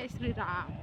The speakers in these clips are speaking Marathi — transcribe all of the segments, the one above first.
जय श्रीराम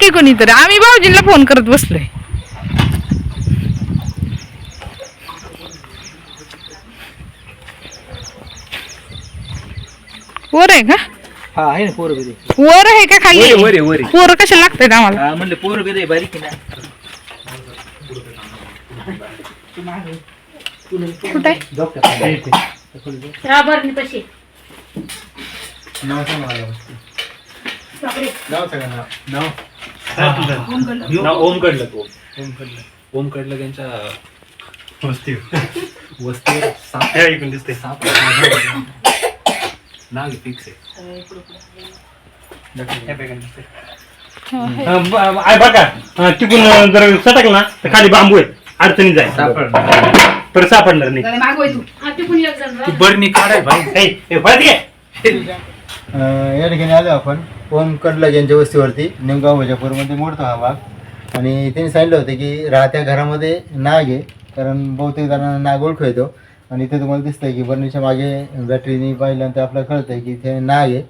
की कोणीतरी? आम्ही भाऊजींना फोन करत बसलोय. वर आहे का? हा आहे ना पोरं बिरे. वर आहे का खाली? वर आहे, वर. आहे. पोरं कशा लागतात आम्हाला? हा म्हणलं पोरं बिरे बारीक आहे ना. कुठं आहे? नाव सांगा मला. नाव सांगा नाव. नाव नाव ओम कडलं ओम कडलं ओम कडलं त्यांच्या साप या इकडून दिसते साप. हा, आहे. बघा. तिकून जर सटक ना तर खाली बांबू आहे. अडचणी जाईल सापडलं. परत सापडणार नाही. ती. बरणी काढाय भाई. ए, ए, पळत घे. अं, या ठिकाणी आलो आपण. ओम कडला यांच्या वस्तीवरती. निमगाव वजापूरमध्ये मोडतो हा भाग. आणि त्यांनी सांगितलं होतं की राहत्या घरामध्ये नाग आहे. कारण बहुतेक जणांना नाग ओळखू येतो. आणि इथे तुम्हाला दिसतंय की बर्नीच्या मागे बॅटरीने पाहिल्यानंतर आपल्याला कळतंय की इथे नाग आहे.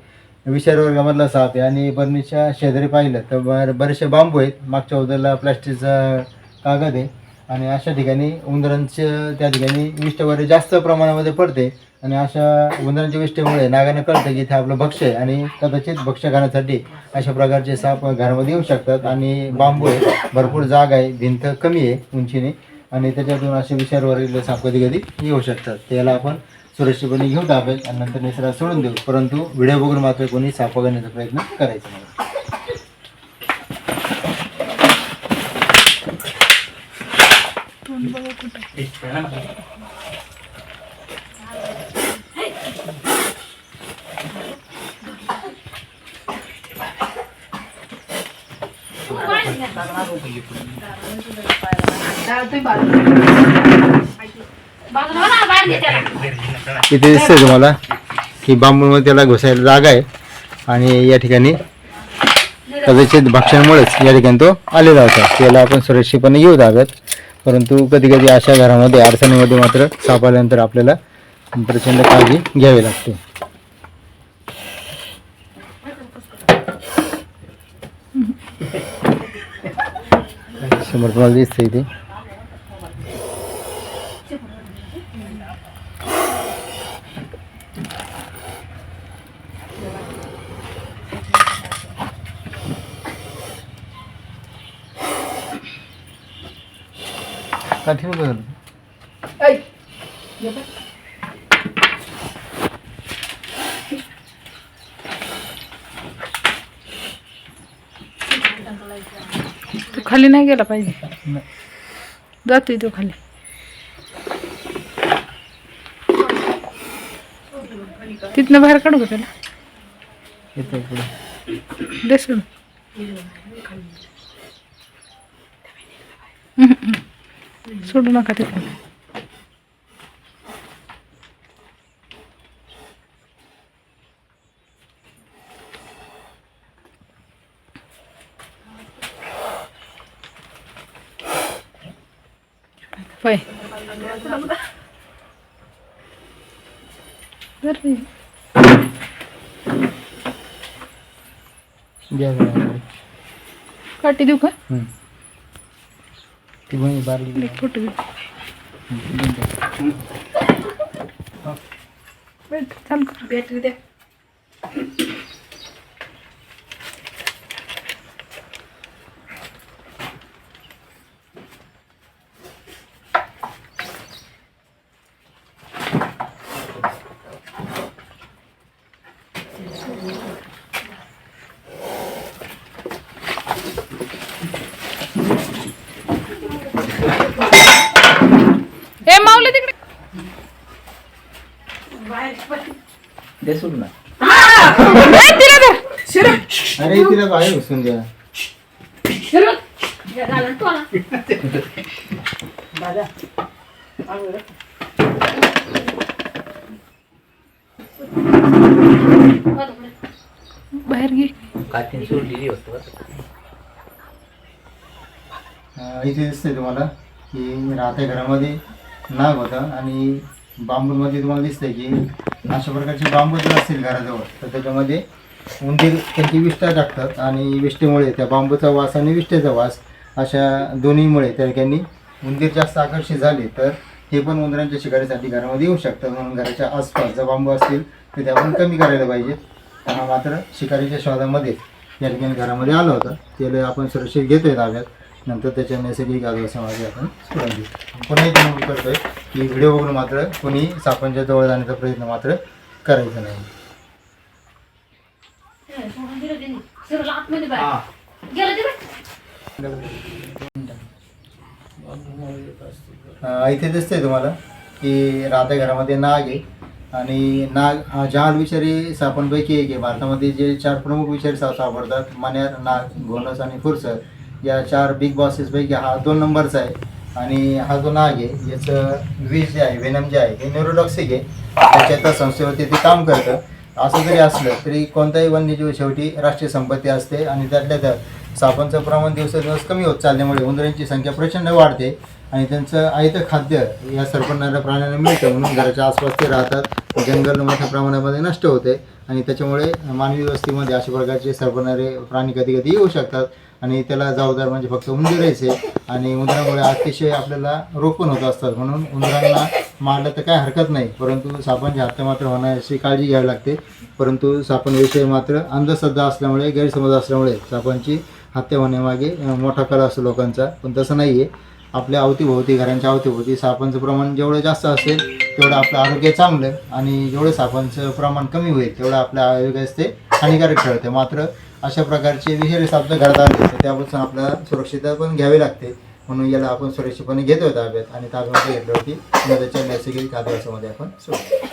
विषार वर्गामधला साप आहे आणि बर्नीच्या शेजारी पाहिलं तर बर बरेचसे बांबू आहेत. मागच्या उदरला प्लास्टिकचा कागद आहे. आणि अशा ठिकाणी उंदरांचे त्या ठिकाणी विष्ट वगैरे जास्त प्रमाणामध्ये पडते. आणि अशा उंदरांच्या विष्टेमुळे नागानं कळतं की इथे आपलं भक्ष्य आहे. आणि कदाचित भक्ष्य खाण्यासाठी अशा प्रकारचे साप घरामध्ये येऊ शकतात. आणि बांबू आहे. भरपूर जागा आहे. भिंत कमी आहे उंचीने. आणि त्याच्यातून असे विषारवरील साप कधी कधी येऊ शकतात. त्याला आपण सुरक्षितपणे घेऊ ताब्यात आणि नंतर निसर्गात सोडून देऊ. परंतु व्हिडिओ बघून मात्र कोणी साप पकडण्याचा प्रयत्न करायचा नाही. इथे दिसतंय तुम्हाला की बांबूमध्ये त्याला घुसायला जागा आहे आणि या ठिकाणी कदाचित भक्ष्यांमुळेच या ठिकाणी तो आलेला होता. त्याला आपण सुरक्षितपणे येऊ ताब्यात परंतु कधी कधी अशा घरामध्ये अडचणीमध्ये मात्र सापडल्यानंतर आपल्याला प्रचंड काळजी घ्यावी लागते. समोर तुम्हाला दिसतंय इथे कठीण बदल खाली नाही गेला पाहिजे. जातोय तो खाली. तिथनं बाहेर काढू का त्याला. सोडू नका तिथं होय बरं. घ्या जरा. काठी देऊ का हम्म. ती भुई ए माऊली तिकडे. दे सोडून ना ए, तिला धर अरे तिला बाहेर घुसून द्या. बाहेर घे. कातीन सोडलेली होतं इथे दिसतंय तुम्हाला की राहत्या घरामध्ये नाग होता आणि बांबूमध्ये तुम्हाला दिसतंय की अशा प्रकारचे बांबू जर असतील घराजवळ तर त्याच्यामध्ये उंदीर त्यांची विष्ठा टाकतात आणि विष्ठेमुळे त्या बांबूचा वास आणि विष्ठेचा वास अशा दोन्हीमुळे त्या ठिकाणी उंदीर जास्त आकर्षित झाले तर हे पण उंदरांच्या शिकारीसाठी घरामध्ये येऊ शकतात म्हणून घराच्या आसपास जर बांबू असतील तर ते आपण कमी करायला पाहिजेत. मात्र शिकारीच्या शोधामध्ये या ठिकाणी घरामध्ये आलं होतं. ते आपण सुरक्षित घेतोय ताब्यात. नंतर त्याच्या नैसर्गिक आदिवासामध्ये आपण सोडून देऊ. पुन्हा एक नमूद करतोय की व्हिडिओ बघून मात्र कोणी सापांच्या जवळ जाण्याचा प्रयत्न मात्र करायचा नाही. इथे दिसतंय तुम्हाला की राहत्या घरामध्ये नाग आहे. आणि नाग हा जहाल विषारी सापांपैकी एक आहे. भारतामध्ये जे चार प्रमुख विषारी साप सापडतात मान्यार नाग घोणस आणि फुरसर या चार बिग बॉसेसपैकी हा दोन नंबरचा आहे. आणि हा जो नाग आहे याचं विष जे आहे वेनम जे आहे हे न्यूरोटॉक्सिक आहे. त्याच्या संस्थेवरती ते काम करतं. असं जरी असलं तरी कोणताही वन्यजीव शेवटी राष्ट्रीय संपत्ती असते आणि त्यातल्या त्यात सापांचं प्रमाण दिवसेदिवस कमी होत चालल्यामुळे उंदरांची संख्या प्रचंड वाढते आणि त्यांचं आयतं खाद्य या सरपडणाऱ्या प्राण्यांना मिळतं म्हणून घराच्या आसपास ते राहतात. जंगल मोठ्या प्रमाणामध्ये नष्ट होते आणि त्याच्यामुळे मानवी वस्तीमध्ये अशा प्रकारचे सरपडणारे प्राणी कधी कधी येऊ शकतात आणि त्याला जबाबदार म्हणजे फक्त उंदीरायचे आणि उंदरामुळे अतिशय आपल्याला रोग पण होत असतात. म्हणून उंदरांना मारलं तर काय हरकत नाही परंतु सापांची हत्या मात्र होण्याची काळजी घ्यावी लागते. परंतु सापांविषयी मात्र अंधश्रद्धा असल्यामुळे गैरसमज असल्यामुळे सापांची हत्या होण्यामागे मोठा कला असतो लोकांचा. पण तसं नाही आहे आपल्या अवतीभोवती घरांच्या अवतीभोवती सापांचं प्रमाण जेवढं जास्त असेल तेवढं आपलं आरोग्य चांगलं आणि जेवढं सापांचं प्रमाण कमी होईल तेवढं आपल्या आरोग्यास ते हानिकारक ठरते. मात्र अशा प्रकारचे विषारी साप जर घरात आले तर त्यापासून आपल्याला सुरक्षितता पण घ्यावी लागते. म्हणून याला आपण सुरक्षितपणे घेतो ताब्यात आणि ताब्यामध्ये घेतल्यावरती पुन्हा नैसर्गिक आदिवासामध्ये आपण सोडतो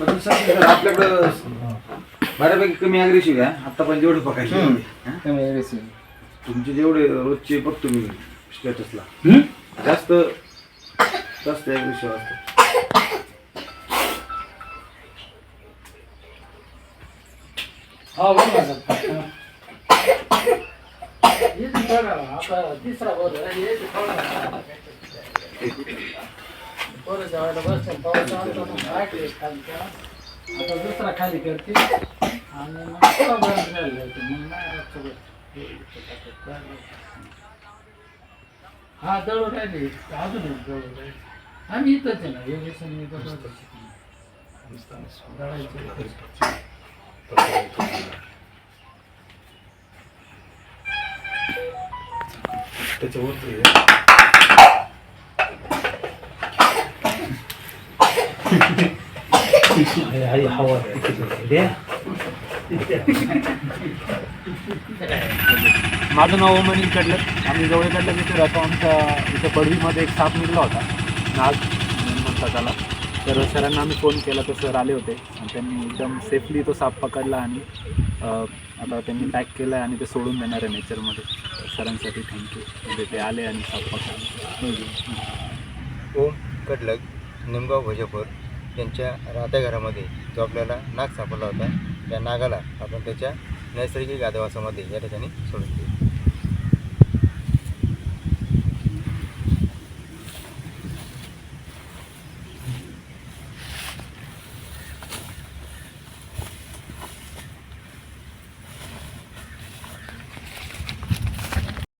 आपल्याकडं बऱ्यापैकी कमी अग्रेसिव्ह आहे. आता पण जेवढे पकायचे कमी aggressive. तुमचे जेवढे रोजचे बघतो मी स्टेटसला? जास्त जास्त अग्रेसिव्ह असतो आता दुसरा खाली करते. आणि मग थोडा बंद राहिला होता. मग नाही राहत हा जवळ राहिली. अजून एक दळून राहिली. आम्ही इथंच आहे ना. योगेश मी इथं दोघं इथंच. माझं नाव ओमनी कडलं आम्ही जवळ कडलं इथे राहतो. आमच्या इथं पडवीमध्ये एक साप निघला होता. नाग म्हणतात त्याला. तर सरांना आम्ही फोन केला. तर सर आले होते. आणि त्यांनी एकदम सेफली तो साप पकडला आणि आता त्यांनी पॅक केला आहे आणि ते सोडून देणार आहे नेचरमध्ये सरांसाठी थँक्यू म्हणजे ते आले आणि साप पकडला. ओम कडलं निमगाव भोजापूर यांच्या राहत्या घरामध्ये जो आपल्याला नाग सापडला होता त्या नागाला आपण त्याच्या नैसर्गिक आदिवासामध्ये या ठिकाणी सोडून देऊ